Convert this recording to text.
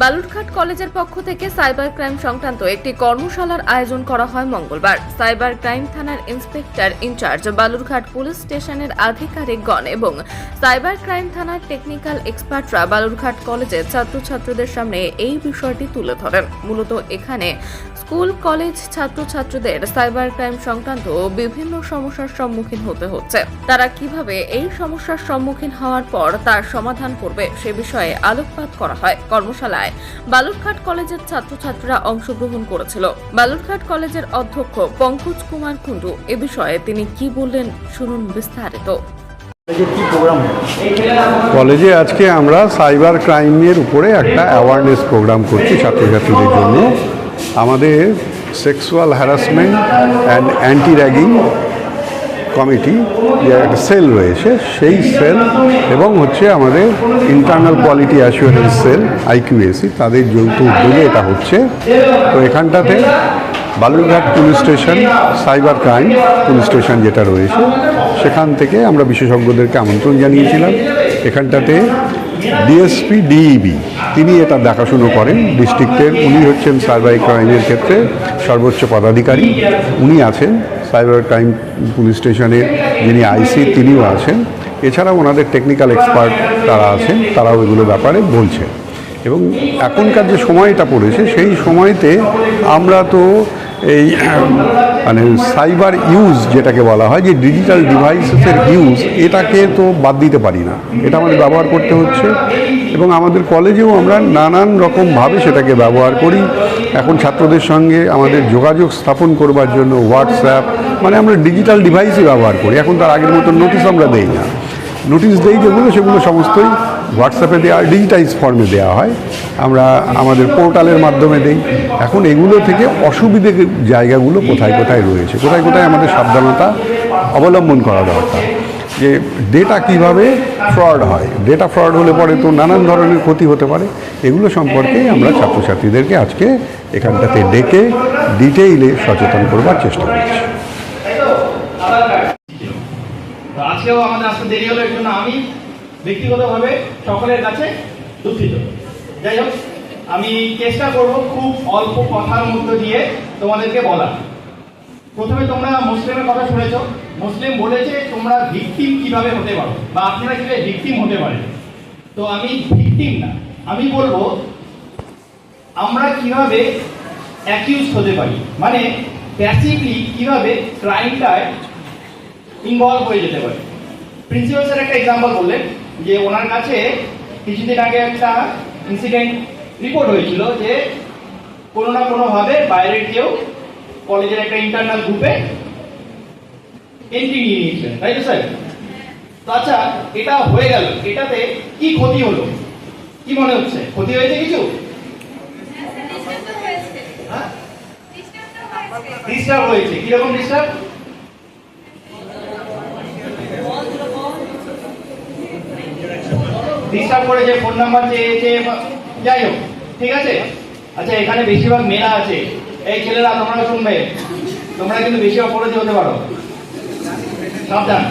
বালুরঘাট কলেজের পক্ষ থেকে সাইবার ক্রাইম সংক্রান্ত একটি কর্মশালার আয়োজন করা হয় মঙ্গলবার। সাইবার ক্রাইম থানার inspector in charge Balurghat police স্টেশনের আধিকারিকগণ এবং সাইবার ক্রাইম থানার টেকনিক্যাল এক্সপার্টরা বালুরঘাট কলেজের ছাত্রছাত্রীদের সামনে এই বিষয়টি তুলে ধরেন। মূলত এখানে স্কুল কলেজ ছাত্রছাত্রীদের সাইবার ক্রাইম সংক্রান্ত বিভিন্ন সমস্যার সম্মুখীন হতে হচ্ছে। তারা কীভাবে এই সমস্যার সম্মুখীন হওয়ার পর তার সমাধান করবে সে বিষয়ে আলোকপাত করা হয়। কর্মশালায় বালুরঘাট কলেজের ছাত্রছাত্রীরা অংশগ্রহণ করেছিল। বালুরঘাট কলেজের অধ্যক্ষ পঙ্কজ কুমার কুণ্ডু এ বিষয়ে তিনি কি বললেন শুনুন বিস্তারিত। কলেজে আজকে আমরা সাইবার ক্রাইমের উপরে একটা অ্যাওয়ারনেস প্রোগ্রাম করছি ছাত্রছাত্রীদের জন্য। আমাদের sexual harassment and anti ragging committee যে একটা সেল রয়েছে, সেই সেল এবং হচ্ছে আমাদের internal quality assurance cell IQAC তাদের যৌথ উদ্যোগে এটা হচ্ছে। তো এখানটাতে Balurghat police station cyber crime police station যেটা রয়েছে, সেখান থেকে আমরা বিশেষজ্ঞদেরকে আমন্ত্রণ জানিয়েছিলাম। এখানটাতে ডিএসপি ডিইবি তিনি এটা দেখাশুনো করেন ডিস্ট্রিক্টের। উনি হচ্ছেন সাইবার ক্রাইমের ক্ষেত্রে সর্বোচ্চ পদাধিকারী। উনি আছেন সাইবার ক্রাইম পুলিশ স্টেশনের যিনি আইসি, তিনিও আছেন। এছাড়া ওনাদের টেকনিক্যাল এক্সপার্ট তারা আছেন, তারাও এগুলো ব্যাপারে বলছেন। এবং এখনকার যে সময়টা পড়েছে, সেই সময়তে আমরা তো এই মানে সাইবার ইউজ যেটাকে বলা হয়, যে ডিজিটাল ডিভাইসেসের ইউজ, এটাকে তো বাদ দিতে পারি না। এটা আমাদের ব্যবহার করতে হচ্ছে এবং আমাদের কলেজেও আমরা নানান রকমভাবে সেটাকে ব্যবহার করি। এখন ছাত্রদের সঙ্গে আমাদের যোগাযোগ স্থাপন করবার জন্য হোয়াটসঅ্যাপ মানে আমরা ডিজিটাল ডিভাইসই ব্যবহার করি। এখন তার আগের মতো নোটিশ আমরা দেই না। নোটিশ দেই যেগুলো, সেগুলো সমস্তই হোয়াটসঅ্যাপে দেওয়া ডিজিটাইজ ফর্মে দেওয়া হয়। আমরা আমাদের পোর্টালের মাধ্যমে দিই। এখন এগুলো থেকে অসুবিধে জায়গাগুলো কোথায় কোথায় রয়েছে? কোথায় কোথায় আমাদের সাবধানতা অবলম্বন করা দরকার? যে ডেটা কীভাবে ফ্রড হয়? ডেটা ফ্রড হলে পরে তো নানান ধরনের ক্ষতি হতে পারে। এগুলো সম্পর্কে আমরা ছাত্রছাত্রীদেরকে আজকে এখানটাতে ডেকে ডিটেইলে সচেতন করবার চেষ্টা করছি। আজকেও আমাদের আসতে দেরি হলো আমি ব্যক্তিগতভাবে সকলের কাছে দুঃখিত। যাই হোক, আমি চেষ্টা করব খুব অল্প কথার মধ্যে দিয়ে তোমাদেরকে বলা প্রথমে তোমরা মুসলিমের কথা শুনেছ। মুসলিম বলেছে তোমরা ভিকটিম কীভাবে হতে পারো বা আপনারা কীভাবে ভিকটিম হতে পারেন। তো আমি ভিকটিম না, আমি বলব আমরা কীভাবে অ্যাকিউজ হতে পারি? মানে প্যাসিভলি কীভাবে ক্রাইমটায় ইনভলভ হয়ে যেতে পারে? প্রিন্সিপাল স্যার একটা এক্সাম্পল বললেন। যে ওনার কাছে কিছুদিন আগে একটা ইনসিডেন্ট রিপোর্ট হয়েছিল যে কোনো না কোনোভাবে বাইরের কেউ কলেজের একটা ইন্টারনাল গ্রুপে এন্ট্রি নিয়ে নিয়েছিলেন তাই তো স্যার? তো আচ্ছা এটা হয়ে গেল এটাতে কি ক্ষতি হলো? কি মনে হচ্ছে? ক্ষতি হয়েছে কিছু? হ্যাঁ ডিস্টার্ব হয়েছে। কীরকম ডিস্টার্ব ডিস্টার্ব করে যে ফোন নাম্বার চেয়েছে যাই হোক, ঠিক আছে? আচ্ছা এখানে বেশিরভাগ মেয়েরা আছে। এই ছেলেরা, তোমরা শুনবে। তোমরা কিন্তু বেশিরভাগ অপরাধী হতে পারো। সাবধান।